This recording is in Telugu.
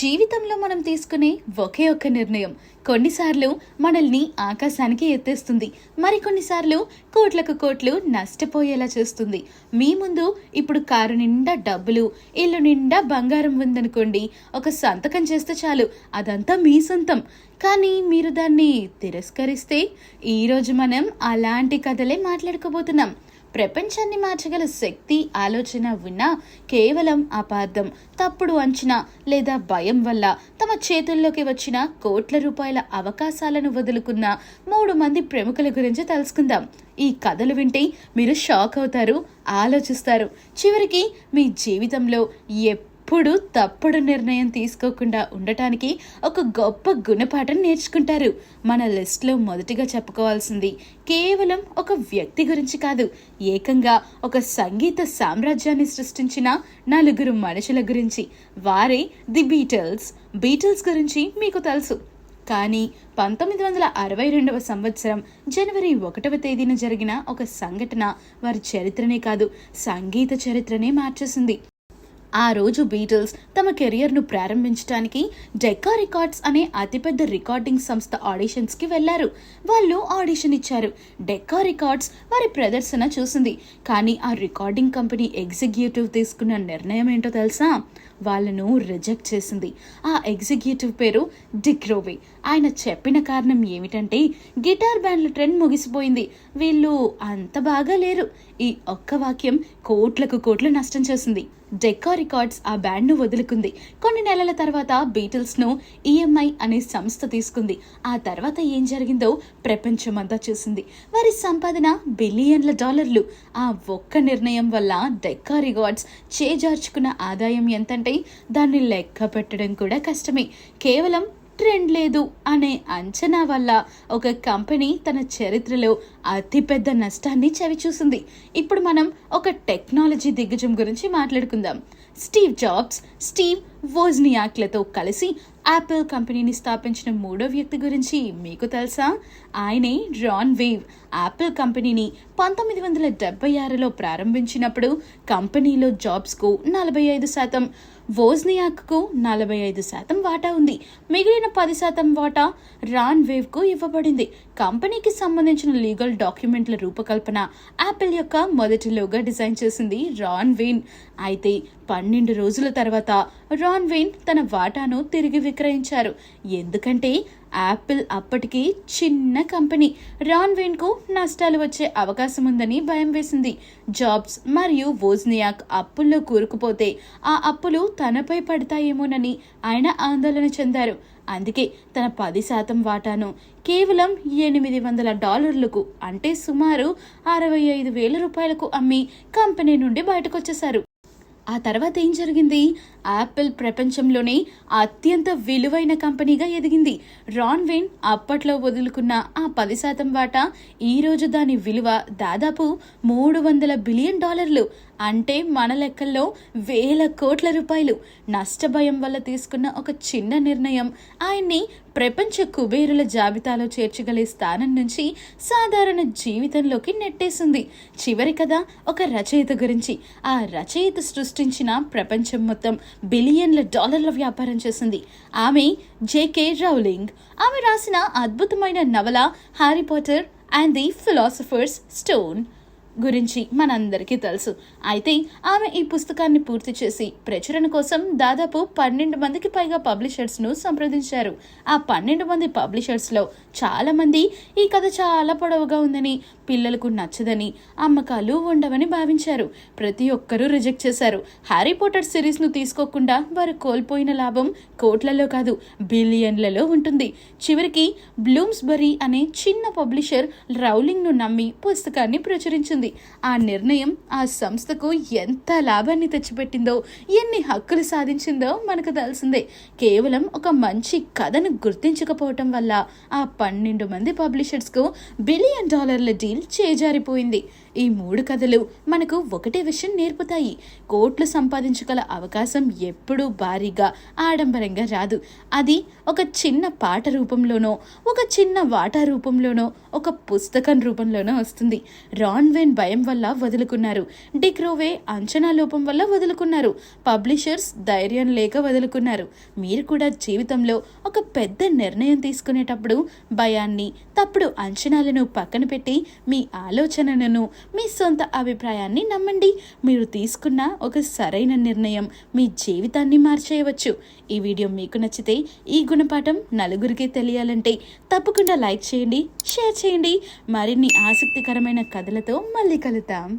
జీవితంలో మనం తీసుకునే ఒకే ఒక్క నిర్ణయం. కొన్నిసార్లు మనల్ని ఆకాశానికి ఎత్తేస్తుంది. మరికొన్నిసార్లు కోట్లకు కోట్లు నష్టపోయేలా చేస్తుంది. మీ ముందు ఇప్పుడు కారు నిండా డబ్బులు ఇల్లు నిండా బంగారం ఉందనుకోండి ఒక సంతకం చేస్తే చాలు అదంతా మీ సొంతం. కానీ మీరు దాన్ని తిరస్కరిస్తే ఈరోజు మనం అలాంటి కథలే మాట్లాడుకోబోతున్నాం. ప్రపంచాన్ని మార్చగల శక్తి ఆలోచన ఉన్నా కేవలం అపార్థం తప్పుడు అంచనా లేదా భయం వల్ల తమ చేతుల్లోకి వచ్చిన కోట్ల రూపాయల అవకాశాలను వదులుకున్న మూడు మంది ప్రముఖుల గురించి తెలుసుకుందాం. ఈ కథలు వింటే మీరు షాక్ అవుతారు ఆలోచిస్తారు. చివరికి మీ జీవితంలో ఎప్పుడు తప్పుడు నిర్ణయం తీసుకోకుండా ఉండటానికి ఒక గొప్ప గుణపాఠం నేర్చుకుంటారు. మన లిస్ట్లో మొదటిగా చెప్పుకోవాల్సింది కేవలం ఒక వ్యక్తి గురించి కాదు ఏకంగా ఒక సంగీత సామ్రాజ్యాన్ని సృష్టించిన నలుగురు మనుషుల గురించి. వారే ది బీటిల్స్. బీటిల్స్ గురించి మీకు తెలుసు. కానీ పంతొమ్మిది వందల అరవై రెండవ సంవత్సరం జనవరి ఒకటవ తేదీన జరిగిన ఒక సంఘటన వారి చరిత్రనే కాదు సంగీత చరిత్రనే మార్చేసింది. ఆ రోజు బీటిల్స్ తమ కెరియర్ను ప్రారంభించడానికి డెక్కా రికార్డ్స్ అనే అతిపెద్ద రికార్డింగ్ సంస్థ ఆడిషన్స్కి వెళ్ళారు వాళ్ళు ఆడిషన్ ఇచ్చారు. డెక్కా రికార్డ్స్ వారి ప్రదర్శన చూసింది. కానీ ఆ రికార్డింగ్ కంపెనీ ఎగ్జిక్యూటివ్ తీసుకున్న నిర్ణయం ఏంటో తెలుసా? వాళ్ళను రిజెక్ట్ చేసింది. ఆ ఎగ్జిక్యూటివ్ పేరు డిక్ రోవే. ఆయన చెప్పిన కారణం ఏమిటంటే గిటార్ బ్యాండ్ల ట్రెండ్ ముగిసిపోయింది. వీళ్ళు అంత బాగా లేరు. ఈ ఒక్క వాక్యం కోట్లకు కోట్లు నష్టం చేసింది. డెక్కా రికార్డ్స్ ఆ బ్యాండ్ను వదులుకుంది. కొన్ని నెలల తర్వాత బీటిల్స్ను ఈఎంఐ అనే సంస్థ తీసుకుంది. ఆ తర్వాత ఏం జరిగిందో ప్రపంచమంతా చూసింది. వారి సంపాదన బిలియన్ల డాలర్లు. ఆ ఒక్క నిర్ణయం వల్ల డెక్కా రికార్డ్స్ చేజార్చుకున్న ఆదాయం ఎంతంటే దాన్ని లెక్క పెట్టడం కూడా కష్టమే. కేవలం ట్రెండ్ లేదు అనే అంచనా వల్ల ఒక కంపెనీ తన చరిత్రలో అతిపెద్ద నష్టాన్ని చవిచూసింది. ఇప్పుడు మనం ఒక టెక్నాలజీ దిగ్గజం గురించి మాట్లాడుకుందాం. స్టీవ్ జాబ్స్ స్టీవ్ వోజ్నియాక్లతో కలిసి యాపిల్ కంపెనీని స్థాపించిన మూడో వ్యక్తి గురించి మీకు తెలుసా? ఆయనే రాన్ వేవ్ యాపిల్ కంపెనీని పంతొమ్మిది వందల డెబ్బై ఆరులో ప్రారంభించినప్పుడు కంపెనీలో జాబ్స్కు నలభై ఐదు శాతం వోజ్నియాక్కు నలభై ఐదు శాతం వాటా ఉంది. మిగిలిన పది శాతం వాటా రాన్ వేవ్కు ఇవ్వబడింది. కంపెనీకి సంబంధించిన లీగల్ డాక్యుమెంట్ల రూపకల్పన యాపిల్ యొక్క మొదటి లోగా డిజైన్ చేసింది రాన్ వేన్ అయితే పన్నెండు రోజుల తర్వాత రాన్ వేన్ తన వాటాను తిరిగి విక్రయించారు. ఎందుకంటే యాపిల్ అప్పటికి చిన్న కంపెనీ. రాన్ వేన్కు నష్టాలు వచ్చే అవకాశం ఉందని భయం వేసింది. జాబ్స్ మరియు వోజ్నియాక్ అప్పుల్లో కూరుకుపోతే ఆ అప్పులు తనపై పడతాయేమోనని ఆయన ఆందోళన చెందారు. అందుకే తన పది శాతం వాటాను కేవలం ఎనిమిది వందల డాలర్లకు అంటే సుమారు అరవై ఐదు వేల రూపాయలకు అమ్మి కంపెనీ నుండి బయటకొచ్చేశారు. ఆ తర్వాత ఏం జరిగింది? యాపిల్ ప్రపంచంలోనే అత్యంత విలువైన కంపెనీగా ఎదిగింది. రాన్ అప్పట్లో వదులుకున్న ఆ పది శాతం వాటా ఈరోజు దాని విలువ దాదాపు మూడు వందల బిలియన్ డాలర్లు. అంటే మన లెక్కల్లో వేల కోట్ల రూపాయలు. నష్టభయం వల్ల తీసుకున్న ఒక చిన్న నిర్ణయం. ఆయన్ని ప్రపంచ కుబేరుల జాబితాలో చేర్చగలే స్థానం నుంచి సాధారణ జీవితంలోకి నెట్టేసింది. చివరి కథ ఒక రచయిత గురించి. ఆ రచయిత సృష్టించిన ప్రపంచం మొత్తం బిలియన్ల డాలర్ల వ్యాపారం చేసింది. ఆమె జేకే రౌలింగ్. ఆమె రాసిన అద్భుతమైన నవల Harry Potter and the philosopher's stone. గురించి మనందరికీ తెలుసు. అయితే ఆమె ఈ పుస్తకాన్ని పూర్తి చేసి ప్రచురణ కోసం దాదాపు పన్నెండు మందికి పైగా పబ్లిషర్స్ను సంప్రదించారు. ఆ పన్నెండు మంది పబ్లిషర్స్లో చాలామంది ఈ కథ చాలా పొడవుగా ఉందని పిల్లలకు నచ్చదని అమ్మకాలు ఉండవని భావించారు. ప్రతి ఒక్కరూ రిజెక్ట్ చేశారు. హ్యారీ పోటర్ సిరీస్ను తీసుకోకుండా వారు కోల్పోయిన లాభం కోట్లలో కాదు బిలియన్లలో ఉంటుంది. చివరికి బ్లూమ్స్బరీ అనే చిన్న పబ్లిషర్ రౌలింగ్ను నమ్మి పుస్తకాన్ని ప్రచురించింది. ఆ నిర్ణయం ఆ సంస్థకు ఎంత లాభాన్ని తెచ్చిపెట్టిందో ఎన్ని హక్కులు సాధించిందో మనకు తెలిసిందే. కేవలం ఒక మంచి కథను గుర్తించకపోవటం వల్ల ఆ పన్నెండు మంది పబ్లిషర్స్కు బిలియన్ డాలర్ల డీల్ చేజారిపోయింది. ఈ మూడు కథలు మనకు ఒకటే విషయం నేర్పుతాయి. కోట్లు సంపాదించగల అవకాశం ఎప్పుడూ భారీగా ఆడంబరంగా రాదు. అది ఒక చిన్న పాట రూపంలోనో ఒక చిన్న వాటా రూపంలోనో ఒక పుస్తకం రూపంలోనో వస్తుంది. రాన్వెన్ భయం వల్ల వదులుకున్నారు. డిక్రోవే అంచనా లోపం వల్ల వదులుకున్నారు. పబ్లిషర్స్ ధైర్యం లేక వదులుకున్నారు. మీరు కూడా జీవితంలో ఒక పెద్ద నిర్ణయం తీసుకునేటప్పుడు భయాన్ని తప్పుడు అంచనాలను పక్కన పెట్టి మీ ఆలోచనలను మీ సొంత అభిప్రాయాన్ని నమ్మండి. మీరు తీసుకున్న ఒక సరైన నిర్ణయం మీ జీవితాన్ని మార్చేయవచ్చు. ఈ వీడియో మీకు నచ్చితే ఈ గుణపాఠం నలుగురికి తెలియాలంటే తప్పకుండా లైక్ చేయండి షేర్ చేయండి. మరిన్ని ఆసక్తికరమైన కథలతో మళ్ళీ కలుద్దాం